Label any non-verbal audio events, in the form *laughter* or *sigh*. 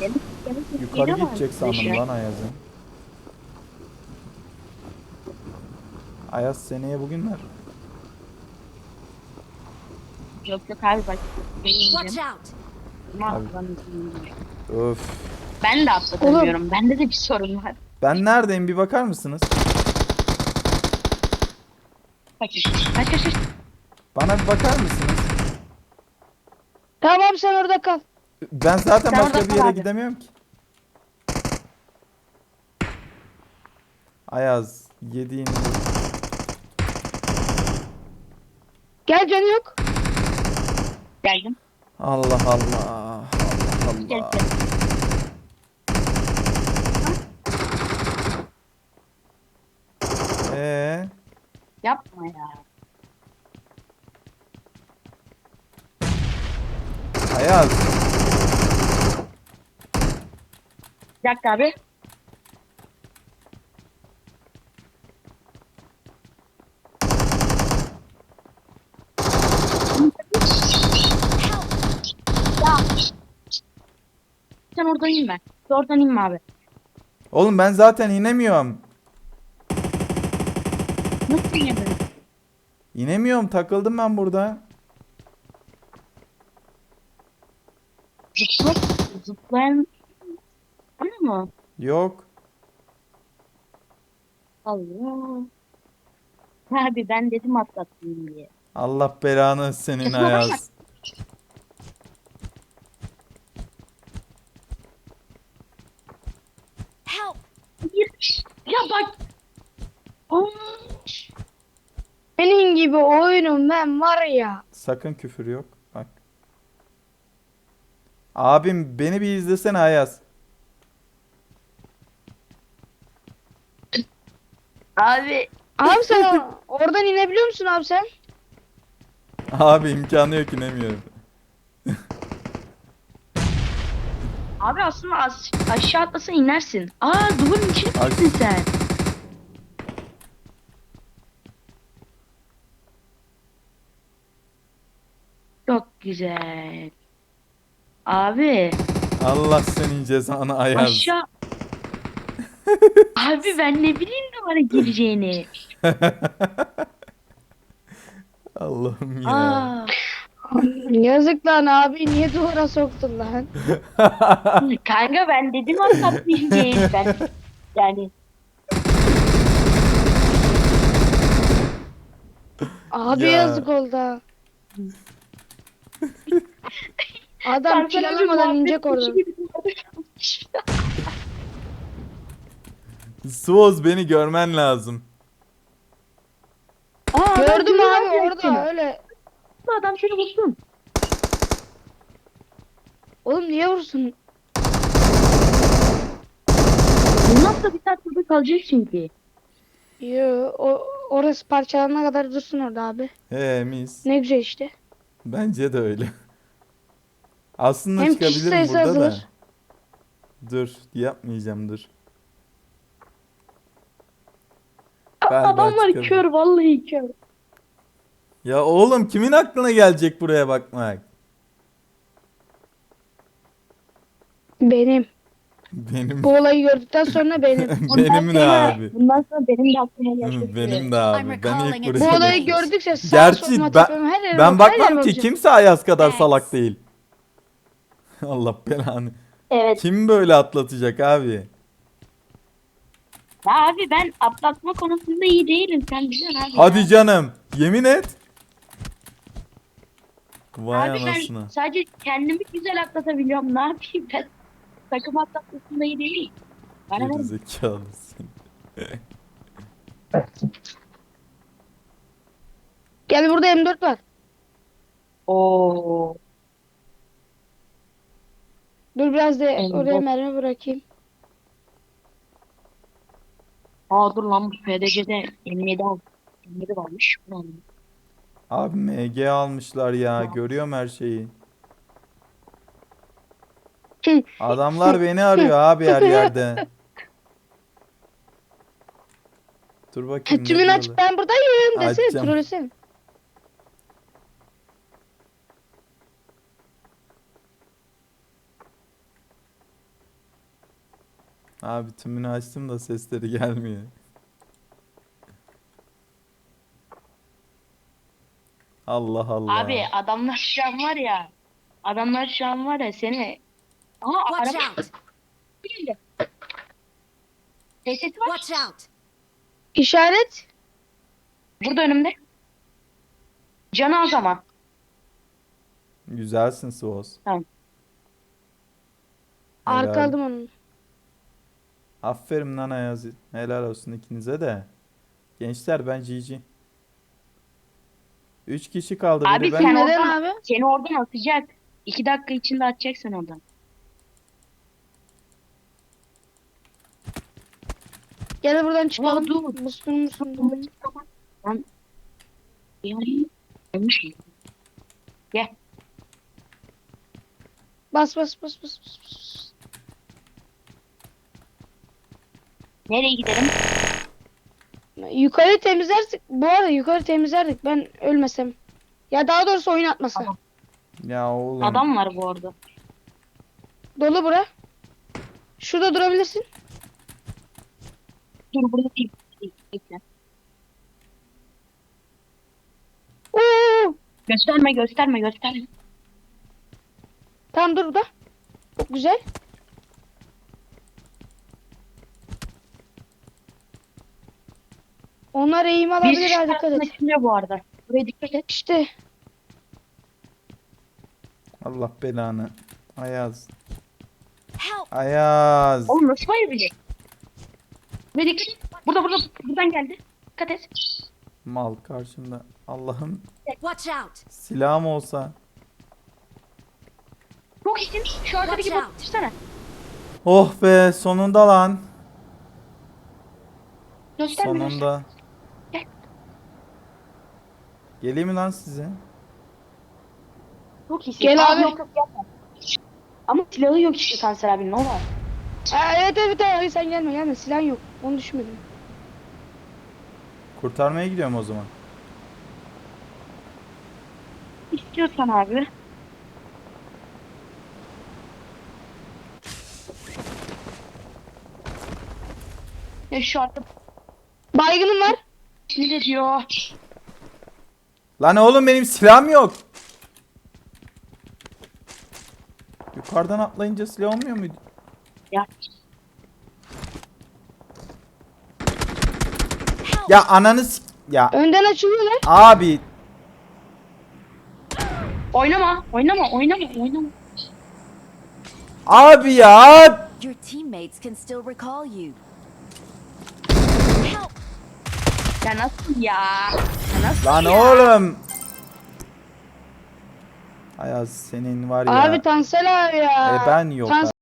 Demek, demek ki Yukarı biri var gidecek sandım an. lan Ayaz'ın. Ayaz seneye bugünler. Yok yok abi bak. Watch Benim out! Öf. Ben de atlatamıyorum. Bende de bir sorun var. Ben neredeyim bir bakar mısınız? Kaç kaç kaç. kaç. Bana bir bakar mısınız? Tamam sen orada kal. Ben zaten Sen başka orada bir yere kal abi. gidemiyorum ki. Ayaz yediğin Gel canı yok. Geldim. Allah Allah. Allah Gel Allah. gel. Ee, Yapma ya. Ayaz. Bir dakika abi. Ya. Sen oradan inme. Oradan inme abi. Oğlum ben zaten inemiyorum. Nasıl inemedin? İnemiyorum takıldım ben burada. Zıpla, zıplayan... Mı? Yok. Allah. Abi ben dedim atlattım diye. Allah belanı senin. Ayaz. Help! Ya bak. Senin gibi oyunum ben var ya. Sakın küfür yok. Bak. Abim beni bir izlesene Ayaz. Abi. Abi sen oradan inebiliyor musun abi sen? Abi imkanı yok inemiyorum. Abi aslında az, aşağı atlasa inersin. Aa duvarın içine gittin sen. Çok güzel. Abi Allah senin cezanı Ayaz. aşağı... *laughs* Abi ben ne bileyim duvara gireceğini. *laughs* Allah'ım ya. Aa, Yazık lan abi niye duvara soktun lan? *laughs* kanka ben dedim atlatmayayım diye ben. Yani Abi Ya. yazık oldu ha. *laughs* Adam Kanka kill bir alamadan muhabbet inecek oradan. kuşu gibi. Suoz beni görmen lazım. Aa, Gördüm abi orada öyle. Adam seni vursun. Oğlum niye vursun? Da bir saat burada kalacak çünkü. Yo, o, orası parçalanana kadar dursun orada abi. He mis. Ne güzel işte. Bence de öyle. Aslında Hem kişi çıkabilirim sayısı burada da. azalır. Dur yapmayacağım dur. Aa, Galiba Adamlar çıkarım. kör vallahi kör. Ya oğlum kimin aklına gelecek buraya bakmak? Benim. Benim Bu olayı gördükten sonra benim. *laughs* benim de sonra- abi. Bundan sonra benim de aklıma gelecek. Benim de abi. Ben ilk it. Bu buraya olayı gördükçe sağa Gerçi ben- tepeme her Ben yere bakmam ki kimse Ayaz kadar Thanks. salak değil. *laughs* Allah belanı. Evet. Kim böyle atlatacak abi? Ya abi ben atlatma konusunda iyi değilim. Sen biliyorsun abi. Hadi ya. canım. Yemin et. Vay Abi anasına. ben sadece kendimi güzel atlatabiliyorum. Ne yapayım ben? Takım atlatmasında iyi değilim. Bana ver. Gerizekalısın. *laughs* Gel burada M4 var. Oo. Dur biraz da M4. oraya mermi bırakayım. Aa dur lan bu FDC'de M7 al. M7 varmış. Abi MG almışlar ya. Görüyorum her şeyi. *laughs* Adamlar beni arıyor abi her *laughs* yerde. Dur bakayım. ne aç diyorlar. ben buradayım desene Açacağım. trollesene. Abi tümünü açtım da sesleri gelmiyor. Allah Allah. Abi adamlar şu an var ya. Adamlar şu an var ya seni. Aha Watch araba out! geldi. Var. Watch out! İşaret. Burada önümde. Canı az ama. Güzelsin Suoz. Tamam. Helal. Arka aldım onu. Aferin lan Ayaz. Helal olsun ikinize de. Gençler ben GG. 3 kişi kaldı. Abi Biri ben. sen Neden oradan, abi? seni oradan atacak. İki dakika içinde atacaksın oradan. Gel buradan Ama çıkalım. dur. Musun musun? dur. Mü? Gel. Bas bas bas bas bas. bas. Nereye gidelim? Yukarı temizlersek bu arada yukarı temizlerdik ben ölmesem. Ya daha doğrusu oyun atmasa. Tamam. Ya oğlum. Adam var bu arada. Dolu bura. Şurada durabilirsin. Dur burada değil. Değil, Bekle. Oo! Gösterme gösterme gösterme. Tamam dur burada. Çok güzel. Onlar eğim alabilir ha dikkat et. çıkıyor bu arada. Buraya dikkat et. İşte Allah belanı. Ayaz. Ayaz. Oğlum nasıl bayılacak? Buraya dikkat et. Burada burada. Buradan geldi. Dikkat et. Mal karşımda. Allah'ım Watch out! silahım olsa. Çok iyisin. Şu arkadaki Watch bot out. Oh be sonunda lan. Gösterme. Sonunda. Gel. Geleyim mi lan size? Çok iyisin. Gel abi. Yok, yok, yapma. Ama silahı yok işte Kanser abinin o var. Aa, evet evet evet sen gelme gelme silah yok. Onu düşünmedim. Kurtarmaya gidiyorum o zaman. İstiyorsan abi. Ya şu arka Baygınım var. ne diyor. Lan oğlum benim silahım yok. Yukarıdan atlayınca silah olmuyor muydu? Ya! Ya ananı s- Ya Önden açılıyorlar. abi oynama, oynama, oynama, oynama. abi ya Your teammates can still recall you. Help! Ya nasıl ya? Ya nasıl lan ya? oğlum Ayaz senin var ya Abi Tansel abi ya. E ben yok Tansel